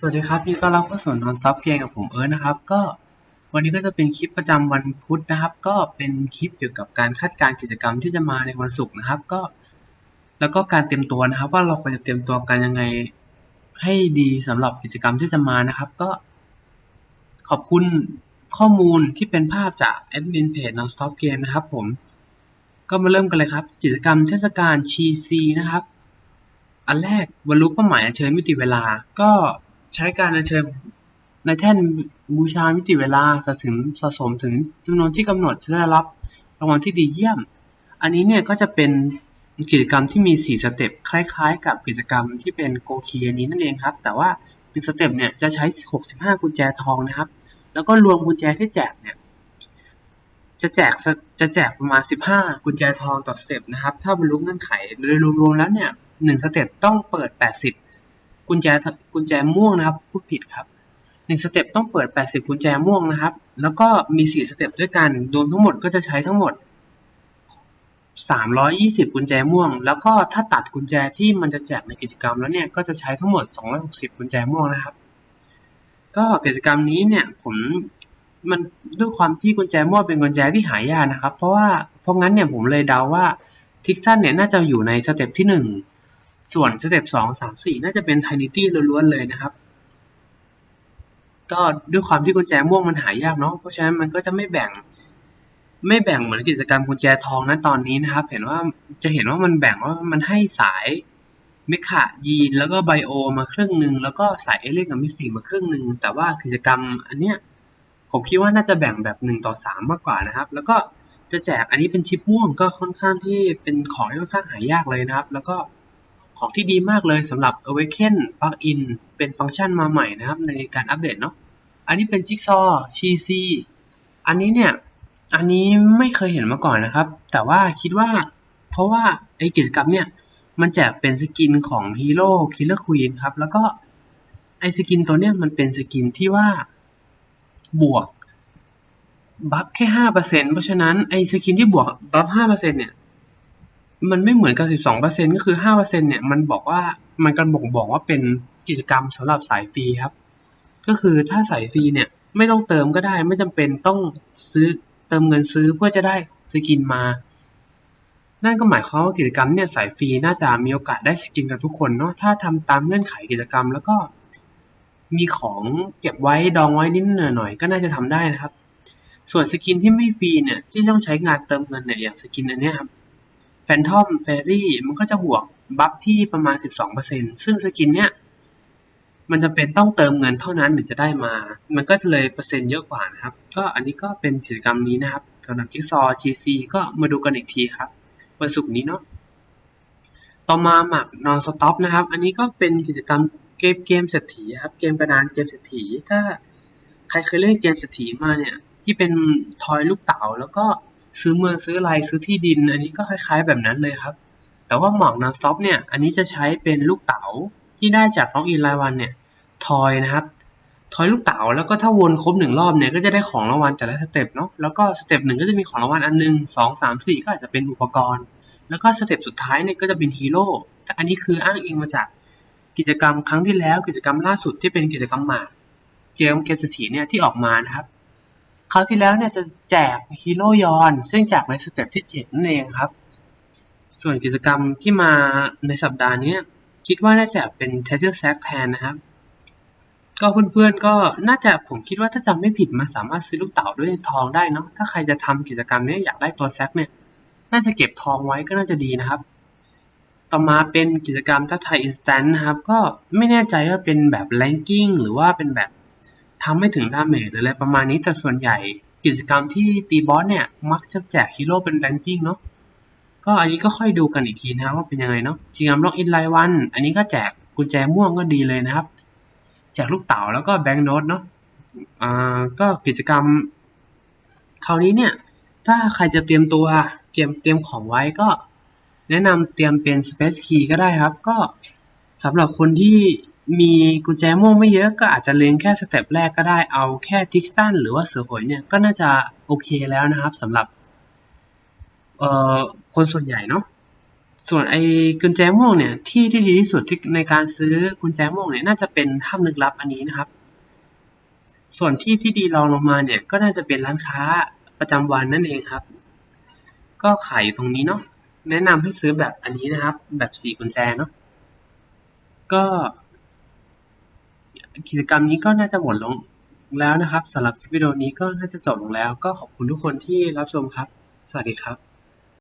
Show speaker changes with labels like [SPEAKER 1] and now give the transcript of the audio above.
[SPEAKER 1] สวัสดีครับยินดีต้อนรับเข้าสู่ Non Stop Game กับผมเอิร์ธนะครับ ก็วันนี้ก็จะเป็นคลิปประจำวันพุธนะครับ ก็เป็นคลิปเกี่ยวกับการคาดการณ์กิจกรรมที่จะมาในวันศุกร์นะครับ ก็ แล้วก็การเตรียมตัวนะครับ ว่าเราควรจะเตรียมตัวกันยังไงให้ดีสำหรับกิจกรรมที่จะมานะครับ ก็ ขอบคุณข้อมูลที่เป็นภาพจากแอดมินเพจ Non Stop Game นะครับ ผม ก็มาเริ่มกันเลยครับ กิจกรรมเทศกาลชีซีนะครับ อันแรกบรรลุเป้าหมายเชิญมิติเวลาก็ ใช้การอัญเชิญในแท่นบูชามิติเวลาสะสมสะสมถึงจำนวนที่กำหนดจะได้รับรางวัลที่ดีเยี่ยม อันนี้เนี่ยก็จะเป็นกิจกรรมที่มี 4 สเต็ปคล้าย ๆ กับกิจกรรมที่เป็นโกคีอันนี้นั่นเองครับ แต่ว่า1สเต็ปเนี่ยจะใช้ 65 กุญแจทองนะครับ แล้วก็รวมกุญแจที่แจกเนี่ยจะแจกจะแจกประมาณ 15 กุญแจทองต่อสเต็ปนะครับ ถ้าบรรลุเงื่อนไขโดยรวมๆแล้วเนี่ยหนึ่งสเต็ปต้องเปิด 80 กุญแจกุญแจม่วงนะครับพูดผิดครับหนึ่งสเต็ปต้องเปิด 80 กุญแจม่วงนะครับ แล้วก็มี 4 สเต็ปด้วยกันรวมทั้งหมดก็จะใช้ทั้งหมด 320 กุญแจม่วง แล้วก็ถ้าตัดกุญแจที่มันจะแจกในกิจกรรมแล้วเนี่ยก็จะใช้ทั้งหมด 260 กุญแจม่วงนะครับ ก็กิจกรรมนี้เนี่ยผมมันด้วยความที่กุญแจม่วงเป็นกุญแจที่หายากนะครับ เพราะว่าเพราะงั้นเนี่ยผมเลยเดาว่าทิกซันเนี่ยน่าจะอยู่ในสเต็ปที่หนึ่ง ส่วนสเต็ปสองสามสี่น่าจะเป็นไทนิตี้ล้วนๆเลยนะครับ ก็ด้วยความที่กุญแจม่วงมันหายากเนาะเพราะฉะนั้นมันก็จะไม่แบ่งไม่แบ่งเหมือนกิจกรรมกุญแจทองนะตอนนี้นะครับ เห็นว่าจะเห็นว่ามันแบ่งว่ามันให้สายเมคายีนแล้วก็ไบโอมาครึ่งหนึ่งแล้วก็สายเอเลี่ยนกับมิสติกมาครึ่งหนึ่งแต่ว่ากิจกรรมอันเนี้ยผมคิดว่าน่าจะแบ่งแบบหนึ่งต่อสามมากกว่านะครับ แล้วก็จะแจกอันนี้เป็นชิปม่วงก็ค่อนข้างที่เป็นของที่ค่อนข้างหายากเลยนะครับ แล้วก็ ของที่ดีมากเลยสำหรับ Awaken Plugin เป็นฟังก์ชันมาใหม่นะครับในการอัปเดตเนาะ อันนี้เป็น Jigsaw CC อันนี้เนี่ย อันนี้ไม่เคยเห็นมาก่อนนะครับ แต่ว่าคิดว่า เพราะว่าไอกิจกรรมเนี่ย มันแจกเป็นสกินของฮีโร่คิลเลอร์ควีนครับ แล้วก็ไอสกินตัวเนี้ยมันเป็นสกินที่ว่าบวกบัฟแค่ห้าเปอร์เซ็นเพราะฉะนั้นไอสกินที่บวกบัฟห้าเปอร์เซ็นเนี่ย มันไม่เหมือนกับสิบสองเปอร์เซ็นก็คือห้าเปอร์เซ็นเนี่ยมันบอกว่ามันกันบ่งบอกว่าเป็นกิจกรรมสำหรับสายฟรีครับ ก็คือถ้าสายฟรีเนี่ยไม่ต้องเติมก็ได้ ไม่จำเป็นต้องซื้อเติมเงินซื้อเพื่อจะได้สกินมานั่นก็หมายความว่ากิจกรรมเนี่ยสายฟรีน่าจะมีโอกาสได้สกินกันทุกคนเนาะถ้าทำตามเงื่อนไขกิจกรรม แล้วก็มีของเก็บไว้ดองไว้นิดหน่อยก็น่าจะทำได้นะครับ ส่วนสกินที่ไม่ฟรีเนี่ยที่ต้องใช้งานเติมเงินเนี่ยอย่างสกินอันนี้ครับ แฟนทอมเฟรี่มันก็จะบวกบัฟที่ประมาณ 12%ซึ่งสกินเนี้ยมันจะเป็นต้องเติมเงินเท่านั้นถึงจะได้มา มันก็เลยเปอร์เซ็นต์เยอะกว่านะครับ ก็อันนี้ก็เป็นกิจกรรมนี้นะครับสำหรับจิ๊กซอ GC ก็มาดูกันอีกทีครับ วันศุกร์นี้เนาะ ต่อมาหมักนอนสต็อปนะครับ อันนี้ก็เป็นกิจกรรมเกมเกมเศรษฐีครับ เกมกระดานเกมเศรษฐี ถ้าใครเคยเล่นเกมเศรษฐีมาเนี่ย ที่เป็นทอยลูกเต๋าแล้วก็ ซื้อเมืองซื้ออะไรซื้อที่ดิน อันนี้ก็คล้าย ๆ แบบนั้นเลยครับ แต่ว่าหมอกนอนสต็อปเนี่ย อันนี้จะใช้เป็นลูกเต๋าที่ได้จากน้องอินไลวันเนี่ย ทอยนะครับ ทอยลูกเต๋าแล้วก็ถ้าวนครบหนึ่งรอบเนี่ยก็จะได้ของรางวัลแต่ละสเต็ปเนาะ แล้วก็สเต็ปหนึ่งก็จะมีของรางวัลอันหนึ่งสองสามสี่ก็อาจจะเป็นอุปกรณ์ แล้วก็สเต็ปสุดท้ายเนี่ยก็จะเป็นฮีโร่แต่อันนี้คืออ้างอิงมาจากกิจกรรมครั้งที่แล้ว กิจกรรมล่าสุดที่เป็นกิจกรรมหมากเกมเกมเศรษฐีเนี่ยที่ออกมานะครับ คราวที่แล้วเนี่ยจะแจกฮีโร่ยอนซึ่งจากในสเต็ปที่ 7 นั่นเองครับ ส่วนกิจกรรมที่มาในสัปดาห์นี้คิดว่าน่าจะเป็น t e a s u r e Sack แทนนะครับ ก็เพื่อนๆก็น่าจะผมคิดว่าถ้าจำไม่ผิดมันสามารถซื้อลูกเต๋าด้วยทองได้เนาะถ้าใครจะทำกิจกรรมนี้อยากได้ตัวแซกเนี่ยน่าจะเก็บทองไว้ก็น่าจะดีนะครับ ต่อมาเป็นกิจกรรมทักทายอินสแตนต์นะครับ ก็ไม่แน่ใจว่าเป็นแบบแ a งกิ้งหรือว่าเป็นแบบ ทำไม่ถึงดาเมจหรืออะไรประมาณนี้แต่ส่วนใหญ่กิจกรรมที่ตีบอสเนี่ย มักจะแจกฮีโร่เป็นแ a งกิ้งเนาะก็อันนี้ก็ค่อยดูกันอีกทีนะครับว่าเป็นยังไงเนาะกิจกรรมล็อกอินไลวัน อันนี้ก็แจกกุญแจม่วงก็ดีเลยนะครับ แจกลูกเต๋าแล้วก็แบงก์โนตเนาะอ่าก็กิจกรรม คราวนี้เนี่ย ถ้าใครจะเตรียมตัวเตรียมเตรียมของไว้ก็ แนะนำเตรียมเป็น Space Key ก็ได้ครับ ก็สำหรับคนที่ มีกุญแจม่วงไม่เยอะก็อาจจะเล็งแค่สเต็ปแรกก็ได้เอาแค่ทิกสันหรือว่าเสือหอยเนี่ยก็น่าจะโอเคแล้วนะครับสำหรับเอ่อคนส่วนใหญ่เนาะส่วนไอ้กุญแจม่วงเนี่ยที่ที่ดีที่สุดที่ในการซื้อกุญแจม่วงเนี่ยน่าจะเป็นถ้ำลึกลับอันนี้นะครับ ส่วนที่ที่ดีรองลงมาเนี่ยก็น่าจะเป็นร้านค้าประจำวันนั่นเองครับ ก็ขายอยู่ตรงนี้เนาะแนะนำให้ซื้อแบบอันนี้นะครับ แบบสี่กุญแจเนาะก็ กิจกรรมนี้ก็น่าจะหมดลงแล้วนะครับสำหรับคลิปวิดีโอนี้ก็น่าจะจบลงแล้ว ก็ขอบคุณทุกคนที่รับชมครับ สวัสดีครับ